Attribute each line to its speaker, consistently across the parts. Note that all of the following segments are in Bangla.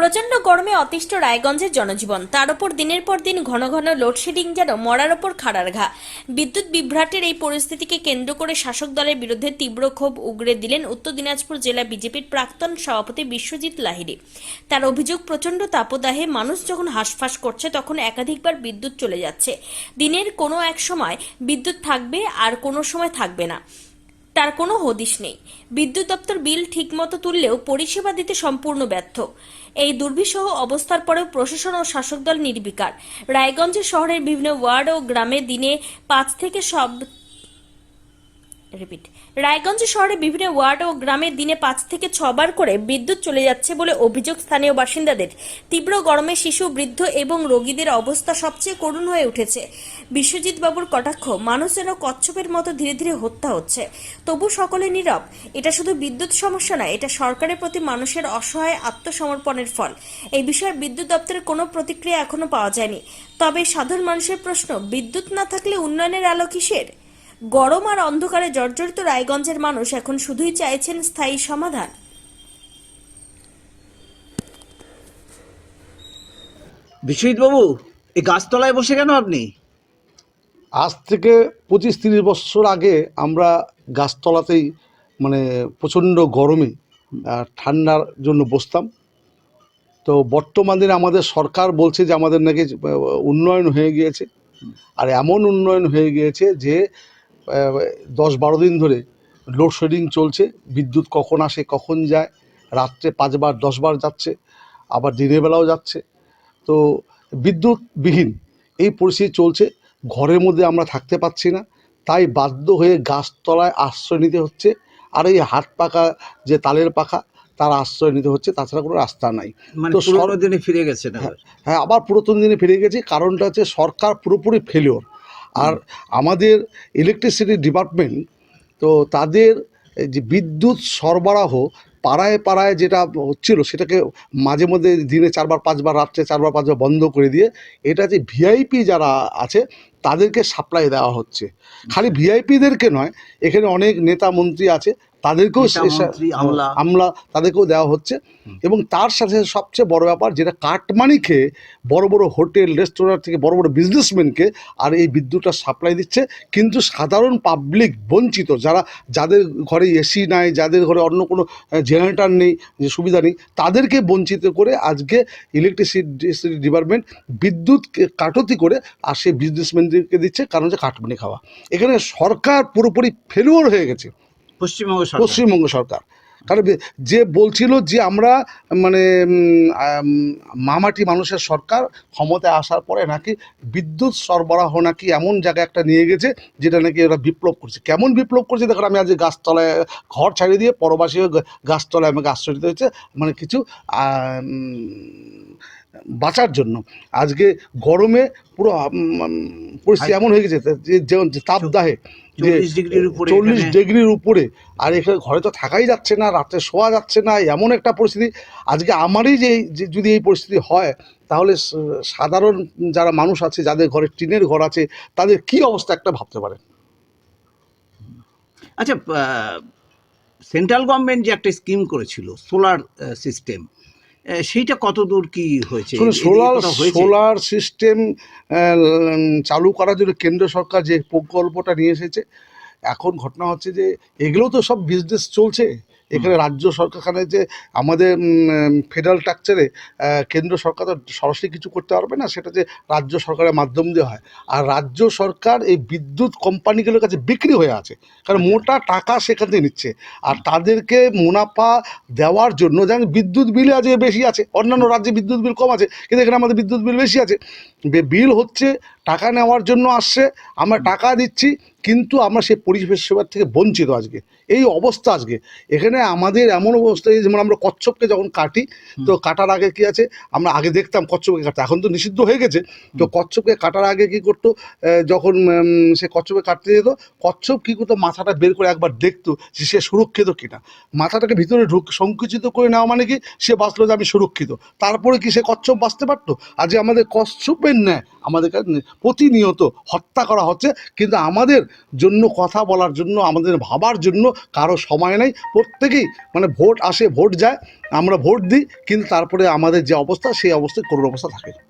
Speaker 1: প্রচণ্ড গরমে অতিষ্ঠ রায়গঞ্জের জনজীবন। তার উপর দিনের পর দিন ঘন ঘন লোডশেডিং যেন মরার ওপর খাড়ার ঘা। বিদ্যুৎ বিভ্রাটের এই পরিস্থিতিকে কেন্দ্র করে শাসক দলের বিরুদ্ধে তীব্র ক্ষোভ উগরে দিলেন উত্তর দিনাজপুর জেলা বিজেপির প্রাক্তন সভাপতি বিশ্বজিৎ লাহিড়ী। তার অভিযোগ, প্রচণ্ড তাপদাহে মানুষ যখন হাঁসফাঁস করছে, তখন একাধিকবার বিদ্যুৎ চলে যাচ্ছে। দিনের কোনো এক সময় বিদ্যুৎ থাকবে আর কোনো সময় থাকবে না। তার কোনো হদিশ নেই। বিদ্যুৎ দপ্তর বিল ঠিকমতো তুললেও পরিষেবা দিতে সম্পূর্ণ ব্যর্থ। এই দুর্বিষহ অবস্থার পরেও প্রশাসন ও শাসক দল নির্বিকার। রায়গঞ্জ শহরের বিভিন্ন ওয়ার্ড ও গ্রামে দিনে পাঁচ থেকে সব রিপিট। রায়গঞ্জ শহরে বিভিন্ন ওয়ার্ড ও গ্রামে দিনে পাঁচ থেকে ছবার করে বিদ্যুৎ চলে যাচ্ছে বলে অভিযোগ স্থানীয় বাসিন্দাদের। তীব্র গরমে শিশু, বৃদ্ধ এবং রোগীদের অবস্থা সবচেয়ে করুণ হয়ে উঠেছে। বিশ্বজিৎ বাবুর কটাক্ষ মানুষ যেন কচ্ছপের মতো ধীরে ধীরে হত্যা হচ্ছে। তবু সকলে নীরব। এটা শুধু বিদ্যুৎ সমস্যা নয়, এটা সরকারের প্রতি মানুষের অসহায় আত্মসমর্পণের ফল। এই বিষয়ে বিদ্যুৎ দপ্তরের কোনো প্রতিক্রিয়া এখনও পাওয়া যায়নি। তবে সাধারণ মানুষের প্রশ্ন, বিদ্যুৎ না থাকলে উন্নয়নের আলো কিসের? গরম আর অন্ধকারে জর্জরিত রায়গঞ্জের মানুষ এখন শুধুই চাইছেন স্থায়ী সমাধান।
Speaker 2: বিশ্বজিৎ বাবু এই গাছতলায় বসে কেন আপনি?
Speaker 3: আজ থেকে পঁচিশ তিরিশ বছর আগে আমরা গাছতলাতেই মানে প্রচণ্ড গরমে ঠান্ডার জন্য বসতাম। তো বর্তমান দিনে আমাদের সরকার বলছে যে আমাদের নাকি উন্নয়ন হয়ে গিয়েছে। আর এমন উন্নয়ন হয়ে গিয়েছে যে দশ বারো দিন ধরে লোডশেডিং চলছে। বিদ্যুৎ কখন আসে কখন যায় রাত্রে পাঁচবার দশবার যাচ্ছে আবার দিনের বেলাও যাচ্ছে। তো বিদ্যুৎবিহীন এই পরিস্থিতি চলছে। ঘরের মধ্যে আমরা থাকতে পারছি না। তাই বাধ্য হয়ে গাছতলায় আশ্রয় নিতে হচ্ছে। আর এই হাত পাকা যে তালের পাখা তার আশ্রয় নিতে হচ্ছে। তাছাড়া কোনো রাস্তা নাই।
Speaker 2: মানে
Speaker 3: তো
Speaker 2: পুরোনো দিনে ফিরে গেছেন আবার।
Speaker 3: হ্যাঁ আবার পুরাতন দিনে ফিরে গেছি। কারণটা হচ্ছে সরকার পুরোপুরি ফেলিওর আর আমাদের ইলেকট্রিসিটি ডিপার্টমেন্ট তো তাদের যে বিদ্যুৎ সরবরাহ পাড়ায় পাড়ায় যেটা হচ্ছিল সেটাকে মাঝে মধ্যে দিনে চারবার পাঁচবার রাত্রে চারবার পাঁচবার বন্ধ করে দিয়ে এটা যে ভিআইপি যারা আছে তাদেরকে সাপ্লাই দেওয়া হচ্ছে। খালি ভিআইপিদেরকে নয় এখানে অনেক নেতা মন্ত্রী আছে তাদেরকেও
Speaker 2: আমলা।
Speaker 3: তাদেরকেও দেওয়া হচ্ছে। এবং তার সাথে সবচেয়ে বড় ব্যাপার যেটা কাটমানি খেয়ে বড় বড় হোটেল রেস্টুরেন্ট থেকে বড় বড় বিজনেসম্যানকে আর এই বিদ্যুৎটা সাপ্লাই দিচ্ছে। কিন্তু সাধারণ পাবলিক বঞ্চিত যারা যাদের ঘরে এসি নাই যাদের ঘরে অন্য কোনো জেনারেটার নেই যে সুবিধা নেই তাদেরকে বঞ্চিত করে আজকে ইলেকট্রিসিটি ডিপার্টমেন্ট বিদ্যুৎ কাটতি করে আর সেই বিজনেসম্যানদেরকে দিচ্ছে কারণ হচ্ছে কাটমানি খাওয়া। এখানে সরকার পুরোপুরি ফেলিওর হয়ে গেছে।
Speaker 2: পশ্চিমবঙ্গ
Speaker 3: পশ্চিমবঙ্গ সরকার। কারণ যে বলছিল যে আমরা মানে মামাটি মানুষের সরকার ক্ষমতায় আসার পরে নাকি বিদ্যুৎ সরবরাহ নাকি এমন জায়গায় একটা নিয়ে গেছে যেটা নাকি ওরা বিপ্লব করছে। কেমন বিপ্লব করছে? দেখুন আমি আজ গাছতলায় ঘর ছাড়িয়ে দিয়ে পরবাসী হয়ে গাছতলায় আমাকে আশ্রয় দিতে হচ্ছে মানে কিছু বাঁচার জন্য। আজকে গরমে পুরো পরিস্থিতি এমন হয়ে গেছে যে যেমন তাপদাহে যে
Speaker 2: 40 ডিগ্রির উপরে
Speaker 3: চল্লিশ ডিগ্রির উপরে। আর এখানে ঘরে তো থাকাই যাচ্ছে না রাত্রে শোয়া যাচ্ছে না এমন একটা পরিস্থিতি। আজকে আমারই যে যে যদি এই পরিস্থিতি হয় তাহলে সাধারণ যারা মানুষ আছে যাদের ঘরে টিনের ঘর আছে তাদের কি অবস্থা একটা ভাবতে পারে
Speaker 2: আচ্ছা সেন্ট্রাল গভর্নমেন্ট যে একটা স্কিম করেছিল সোলার সিস্টেম সেইটা কত দূর কি হয়েছে?
Speaker 3: সোলার সোলার সিস্টেম চালু করার জন্য কেন্দ্র সরকার যে প্রকল্পটা নিয়ে এসেছে এখন ঘটনা হচ্ছে যে এগুলো তো সব বিজনেস চলছে। এখানে রাজ্য সরকারখানে যে আমাদের ফেডারেল স্ট্রাকচারে কেন্দ্র সরকার তো সরাসরি কিছু করতে পারবে না সেটা যে রাজ্য সরকারের মাধ্যম দিয়ে হয়। আর রাজ্য সরকার এই বিদ্যুৎ কোম্পানিগুলোর কাছে বিক্রি হয়ে আছে কারণ মোটা টাকা সেখান থেকে নিচ্ছে। আর তাদেরকে মুনাফা দেওয়ার জন্য যেমন বিদ্যুৎ বিল আজকে বেশি আছে অন্যান্য রাজ্যে বিদ্যুৎ বিল কম আছে কিন্তু এখানে আমাদের বিদ্যুৎ বিল বেশি আছে। বিল হচ্ছে টাকা নেওয়ার জন্য আসছে আমরা টাকা দিচ্ছি কিন্তু আমরা সেই সেবার থেকে বঞ্চিত আজকে। এই অবস্থা আজকে। এখানে আমাদের এমন অবস্থা যেমন আমরা কচ্ছপকে যখন কাটি তো কাটার আগে কি আছে আমরা আগে দেখতাম কচ্ছপকে কাটতে। এখন তো নিষিদ্ধ হয়ে গেছে। তো কচ্ছপকে কাটার আগে কি করতো যখন সে কচ্ছপকে কাটতে যেত কচ্ছপ কী করতো মাথাটা বের করে একবার দেখতো যে সে সুরক্ষিত কিনা। মাথাটাকে ভিতরে ঢুক সংকুচিত করে নেওয়া মানে কি সে বাঁচলো যে আমি সুরক্ষিত। তারপরে কি সে কচ্ছপ বাঁচতে পারতো? আজকে আমাদের কচ্ছপে অবিলম্বের আমাদের আমাদেরকে প্রতিনিয়ত হত্যা করা হচ্ছে, কিন্তু আমাদের জন্য কথা বলার জন্য, আমাদের ভাবার জন্য কারও সময় নেই। প্রত্যেকেই মানে ভোট আসে, ভোট যায়, আমরা ভোট দিই, কিন্তু তারপরে আমাদের যে অবস্থা, সেই অবস্থায় করুণ অবস্থা থাকে।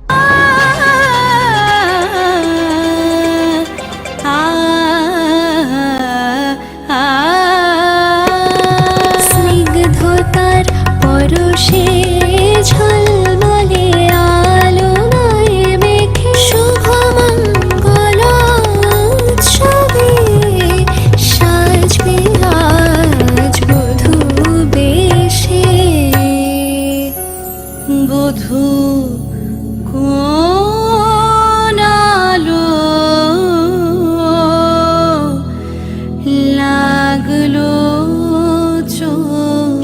Speaker 4: লাগল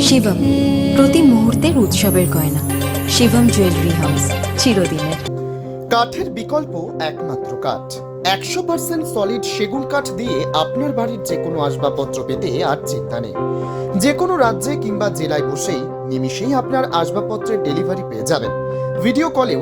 Speaker 5: শিবম প্রতি মুহূর্তের উৎসবের গয়না। শিবম জুয়েলারি হাউস চিরদিনের।
Speaker 6: কাঠের বিকল্প একমাত্র কাঠ। একশো পার্সেন্ট সলিড সেগুন কাঠ দিয়ে আপনার বাড়ির যে কোনো আসবাবপত্র পেতে আর চিন্তা নেই। যে কোনো রাজ্যে কিংবা জেলায় বসেই নিমিষেই আপনার আসবাবপত্রের ডেলিভারি পেয়ে যাবেন। ভিডিও কলেও